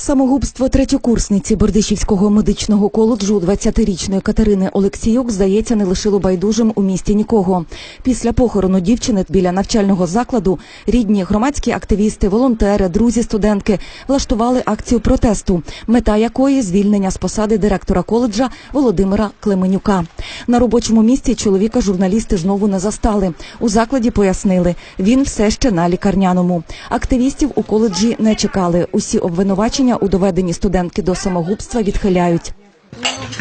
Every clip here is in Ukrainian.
Самогубство третьокурсниці Бердичівського медичного коледжу 20-річної Катерини Олексіюк, здається, не лишило байдужим у місті нікого. Після похорону дівчини біля навчального закладу рідні громадські активісти, волонтери, друзі студентки влаштували акцію протесту, мета якої звільнення з посади директора коледжа Володимира Клеменюка. На робочому місці чоловіка журналісти знову не застали. У закладі пояснили, він все ще на лікарняному. Активістів у коледжі не чекали. Усі обвинувачення у доведенні студентки до самогубства відхиляють.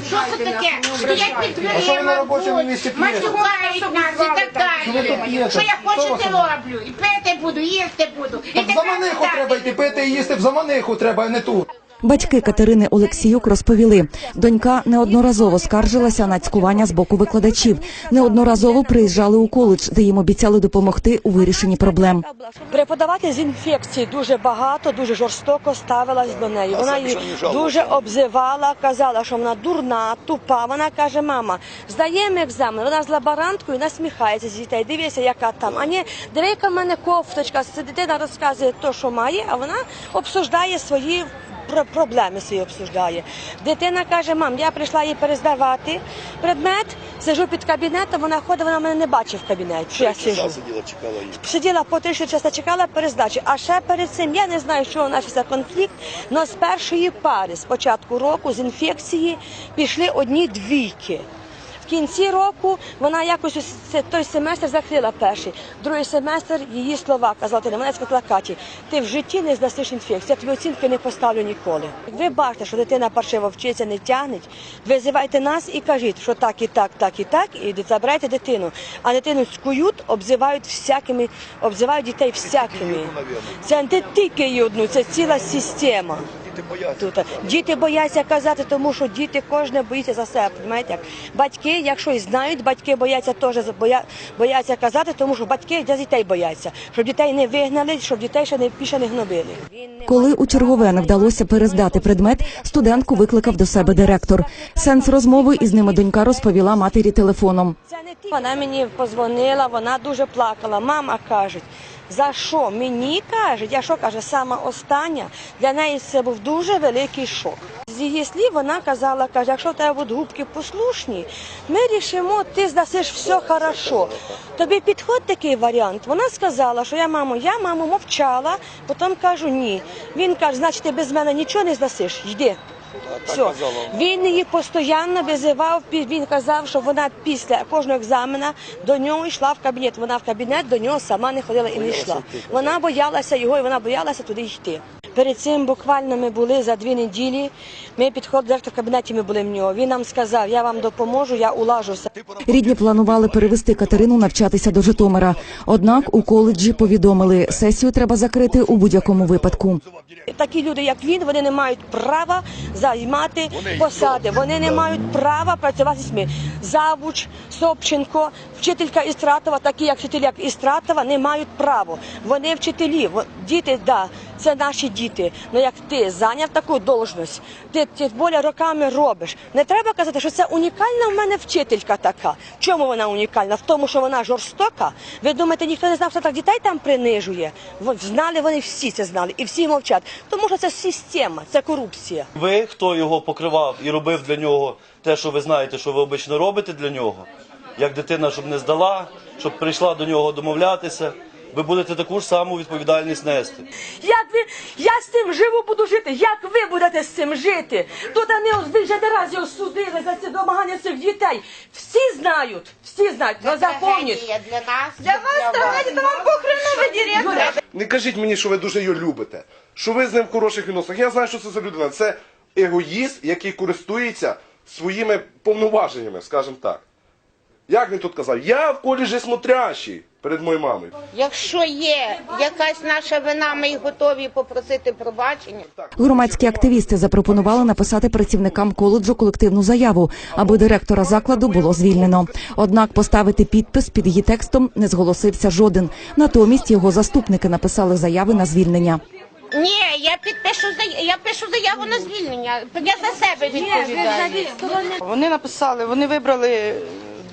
Що це таке? Стоять під А що ви на дверима, робочому місці п'єте? матюгають нас і так Що ви тут далі. п'єте? Що я хочу, те роблю. І пити буду, їсти буду. І Так в тепер заманиху треба йти пити і їсти в заманиху треба, а не тут. Батьки Катерини Олексіюк розповіли, донька неодноразово скаржилася на цькування з боку викладачів. Неодноразово приїжджали у коледж, де їм обіцяли допомогти у вирішенні проблем. Преподаватель з інфекції дуже багато, дуже жорстоко ставилась до неї. Вона її дуже обзивала, казала, що вона дурна, тупа. Вона каже, мама, здаємо екзамен. Вона з лаборанткою насміхається з дітей. Дивися, яка там. А ні, диви, яка в мене кофточка. Це дитина розказує те, що має, а вона обсуждає свої. Про- Проблеми свої обсуждає. Дитина каже, мам, я прийшла їй перездавати предмет, сижу під кабінетом, вона ходить, вона мене не бачить в кабінеті. що я сижу сиділа, чекала її. сиділа по три часа, чекала перездачі. А ще перед цим я не знаю, що почався конфлікт. але з першої пари з початку року з інфекції пішли одні двійки. Кінці року вона якось це- той семестр закрила перший. Другий семестр її слова казала, ти мене сказала Каті, ти в житті не здасиш інфекцію, я тобі оцінки не поставлю ніколи. Ви бачите, що дитина паршиво вчиться, не тягнеть. Визивайте нас і кажіть, що так і так, так і так, і забирайте дитину. А дитину скують, обзивають всякими, обзивають дітей всякими. Це не тільки одну, це ціла система. Діти бояться. Тут діти бояться казати, тому що діти кожне боїться за себе. Як? Батьки, якщо і знають, батьки бояться теж боя- бояться казати, тому що батьки для дітей бояться, щоб дітей не вигнали, щоб дітей ще не більше не гнобили. Коли у чергове не вдалося перездати предмет, студентку викликав до себе директор. Сенс розмови із ними донька розповіла матері телефоном. Це не ті. Вона мені позвонила, вона дуже плакала. Мама каже, за що мені каже? Я що каже, сама остання. Для неї це був дуже великий шок. З її слів вона казала, каже, якщо в тебе будуть губки послушні, ми рішимо, ти здасиш все хорошо. Тобі підходить такий варіант. Вона сказала, що я мамо, я мамо мовчала, потім кажу ні. Він каже, значить, ти без мене нічого не здасиш, йди. Все. Він її постійно визивав. Він казав, що вона після кожного екзамена до нього йшла в кабінет. Вона в кабінет до нього сама не ходила і не йшла. Вона боялася його, і вона боялася туди йти. Перед цим буквально ми були за дві неділі. Ми підходили в кабінеті. Ми були в нього. Він нам сказав, я вам допоможу, я улажуся. Рідні планували перевести Катерину навчатися до Житомира. Однак у коледжі повідомили, сесію треба закрити у будь-якому випадку. Такі люди, як він, вони не мають права займати посади. Вони не мають права працювати з дітьми. Завуч, Собченко, вчителька Істратова, такі як вчитель, як Істратова, не мають права. Вони вчителі, діти, да, це наші діти. Ну як ти зайняв таку должність, ти тим більше роками робиш. Не треба казати, що це унікальна в мене вчителька така. Чому вона унікальна? В тому, що вона жорстока. Ви думаєте, ніхто не знав, що так дітей там принижує? Знали вони всі це знали, і всі мовчать. Тому що це система, це корупція. Ви, хто його покривав і робив для нього те, що ви знаєте, що ви обично робите для нього, як дитина, щоб не здала, щоб прийшла до нього домовлятися, ви будете таку ж саму відповідальність нести. Як ви я з цим живу буду жити? Як ви будете з цим жити? Тут вони ви вже не раз його судили за ці домагання цих дітей. Всі знають, всі знають, але запомніть. трагедія для нас. Для вас трагедія, то вам похренове директора. Не кажіть мені, що ви дуже його любите, що ви з ним в хороших відносинах. Я знаю, що це за людина. Це егоїст, який користується своїми повноваженнями, скажімо так. Як він тут казав? Я в коледжі смотрящий перед моєю мамою. Якщо є якась наша вина, ми готові попросити пробачення. Громадські активісти запропонували написати працівникам коледжу колективну заяву, аби директора закладу було звільнено. Однак поставити підпис під її текстом не зголосився жоден. Натомість його заступники написали заяви на звільнення. Ні, я підпишу я пишу заяву на звільнення. Я за себе відповідаю. Вони написали, вони вибрали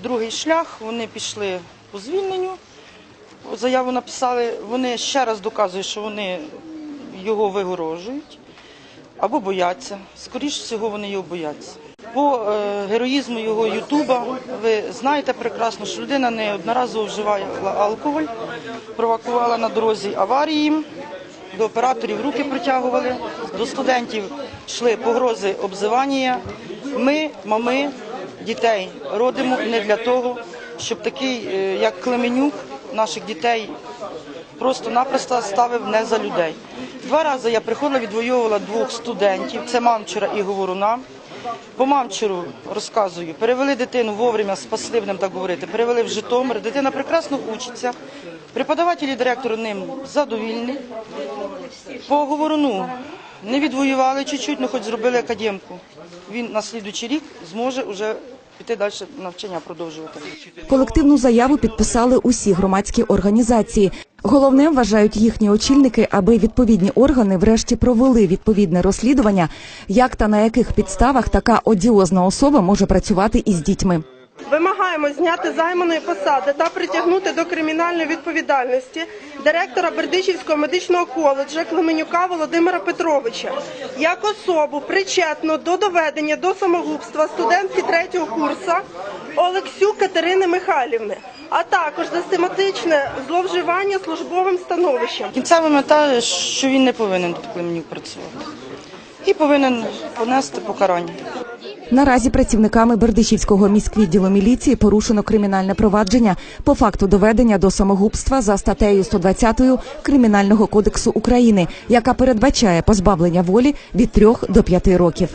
другий шлях, вони пішли по звільненню. Заяву написали, вони ще раз доказують, що вони його вигорожують. або бояться. Скоріше всього, вони його бояться. По е, героїзму його Ютуба ви знаєте прекрасно, що людина неодноразово вживає алкоголь, провокувала на дорозі аварії, до операторів руки притягували, до студентів йшли погрози обзивання. Ми, мами, дітей родимо не для того, щоб такий, е, як Клеменюк, наших дітей просто-напросто ставив не за людей. Два рази я приходила, відвоювала двох студентів, це Мамчура і Говоруна. По Мамчуру розказую, перевели дитину вовремя, спасли, будемо так говорити, перевели в Житомир, дитина прекрасно учиться, преподавателі і директор ним задовільні. По Говоруну не відвоювали чуть-чуть, ну хоч зробили академку. Він на слідуючий рік зможе вже піти далі навчання продовжувати. Колективну заяву підписали усі громадські організації. Головним вважають їхні очільники, аби відповідні органи врешті провели відповідне розслідування, як та на яких підставах така одіозна особа може працювати із дітьми. Вимагаємо зняти займаної посади та притягнути до кримінальної відповідальності директора Бердичівського медичного коледжу Клеменюка Володимира Петровича як особу причетну до доведення до самогубства студентки третього курсу Олексюк Катерини Михайлівни, а також систематичне зловживання службовим становищем. Кінцева мета, що він не повинен тут Клеменюк працювати. І повинен понести покарання. Наразі працівниками Бердичівського міськвідділу міліції порушено кримінальне провадження по факту доведення до самогубства за статтею 120 Кримінального кодексу України, яка передбачає позбавлення волі від 3 до 5 років.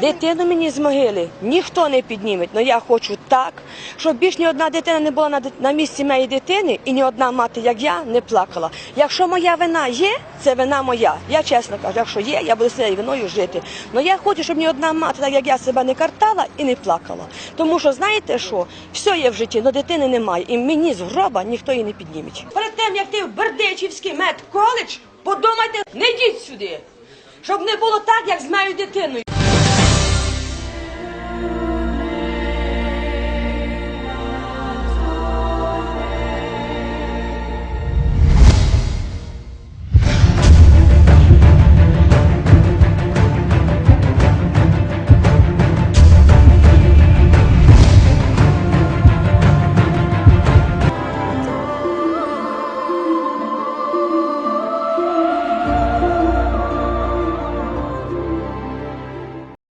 Дитину мені з могили ніхто не підніме. але я хочу так, щоб більш ні одна дитина не була на, місці моєї дитини і ні одна мати, як я, не плакала. Якщо моя вина є, це вина моя. Я чесно кажу, якщо є, я буду цією виною жити. Але я хочу, щоб ні одна мати, так як я себе не картала і не плакала. Тому що знаєте що, все є в житті, але дитини немає. І мені з гроба ніхто її не підніме. Перед тим, як ти в Бердичівський медколедж, подумайте, не йдіть сюди. Щоб не було так, як з моєю дитиною.